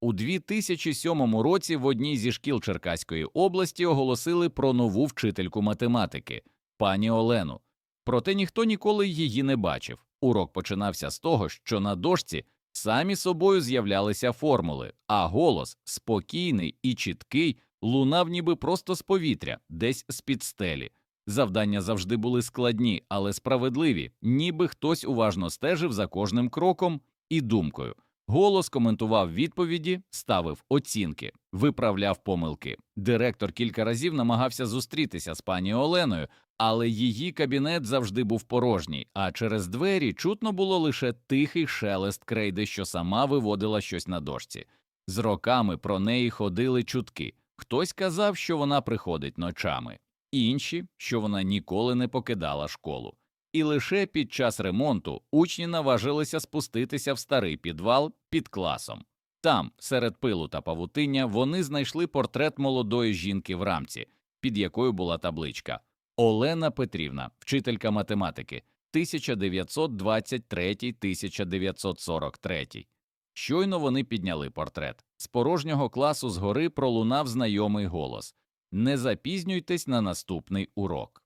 У 2007 році в одній зі шкіл Черкаської області оголосили про нову вчительку математики пані Олену. Проте ніхто ніколи її не бачив. Урок починався з того, що на дошці самі собою з'являлися формули, а голос спокійний і чіткий лунав ніби просто з повітря, десь з під стелі. Завдання завжди були складні, але справедливі, ніби хтось уважно стежив за кожним кроком і думкою. Голос коментував відповіді, ставив оцінки, виправляв помилки. Директор кілька разів намагався зустрітися з пані Оленою, але її кабінет завжди був порожній, а через двері чутно було лише тихий шелест крейди, що сама виводила щось на дошці. З роками про неї ходили чутки. Хтось казав, що вона приходить ночами, інші, що вона ніколи не покидала школу. І лише під час ремонту учні наважилися спуститися в старий підвал під класом. Там, серед пилу та павутиння, вони знайшли портрет молодої жінки в рамці, під якою була табличка Олена Петрівна, вчителька математики 1923-1943. Щойно вони підняли портрет. З порожнього класу згори пролунав знайомий голос Не запізнюйтесь на наступний урок.